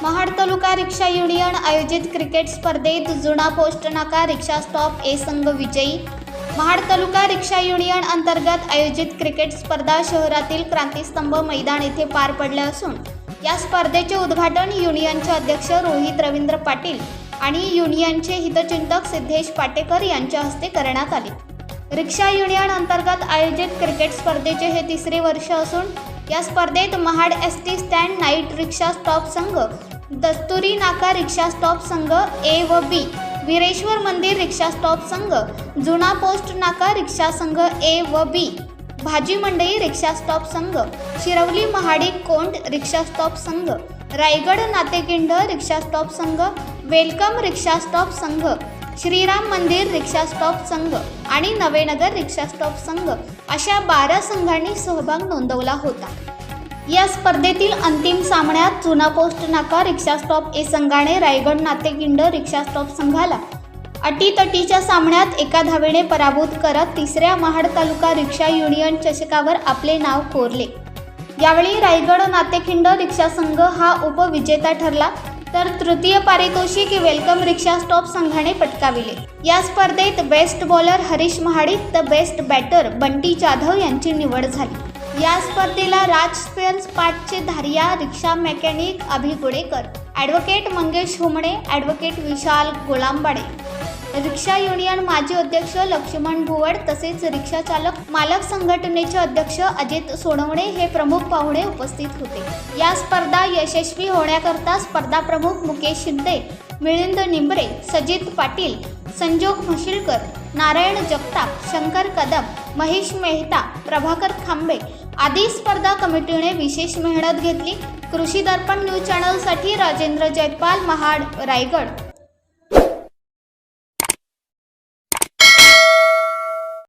तालुका rickshaw union आयोजित cricket स्पर्धेत जुना पोस्ट नाका रिक्षा स्टॉप ए संघ विजयी. महाड तालुका रिक्षा युनियन अंतर्गत आयोजित क्रिकेट स्पर्धा शहरातील क्रांतीस्तंभ मैदान येथे पार पडल्या असून या स्पर्धेचे उद्घाटन युनियनचे अध्यक्ष रोहित रवींद्र पाटील आणि युनियनचे हितचिंतक सिद्धेश पाटेकर यांच्या हस्ते करण्यात आले. रिक्षा युनियन अंतर्गत आयोजित क्रिकेट स्पर्धेचे हे तिसरे वर्ष असून या स्पर्धेत Mahad S T stand night rickshaw stop संघ दस्तुरी नाका रिक्षा स्टॉप संघ ए व बी वीरेश्वर मंदिर रिक्षा स्टॉप संघ जुना पोस्ट नाका रिक्षा संघ ए व बी भाजी मंडई रिक्षा स्टॉप संघ शिरवली महाडी कोंड रिक्षा स्टॉप संघ रायगड नातेकिंड रिक्षा स्टॉप संघ वेलकम रिक्षा स्टॉप संघ श्रीराम मंदिर रिक्षा स्टॉप संघ आणि नवेनगर रिक्षा स्टॉप संघ अशा बारा संघांनी सहभाग नोंदवला होता. या स्पर्धेतील अंतिम सामन्यात जुना पोस्ट नाका रिक्षा स्टॉप ए संघाने रायगड नातेकिंड रिक्षा स्टॉप संघाला अटीतटीच्या सामन्यात एका धावेने पराभूत करत तिसऱ्या महाड तालुका रिक्षा युनियन चषकावर आपले नाव कोरले. यावेळी रायगड नातेखिंड रिक्षा संघ हा उपविजेता ठरला. तर तृतीय पारितोषिक वेलकम रिक्षा स्टॉप संघाने पटकाविले. या स्पर्धेत बेस्ट बॉलर हरीश महाडिक तर बेस्ट बॅटर बंटी जाधव यांची निवड झाली. या स्पर्धेला Raj spares पार्टचे Dhariya rickshaw mechanic Abhi Gudekar advocate Mangesh Humane advocate Vishal Golambade rickshaw union माजी अध्यक्ष लक्ष्मण भुवड तसेच रिक्षा चालक मालक संघटनेचे अध्यक्ष अजित सोनवणे हे प्रमुख पाहुणे उपस्थित होते. या स्पर्धा यशस्वी होण्याकरता स्पर्धा प्रमुख मुकेश शिंदे मिलिंद निंबरे सजित पाटील संजोग म्हशिलकर नारायण जगताप शंकर कदम महेश मेहता प्रभाकर खांबे आदी स्पर्धा कमिटीने विशेष मेहनत घेतली. कृषी दर्पण न्यूज चॅनलसाठी राजेंद्र जयपाल महाड रायगड.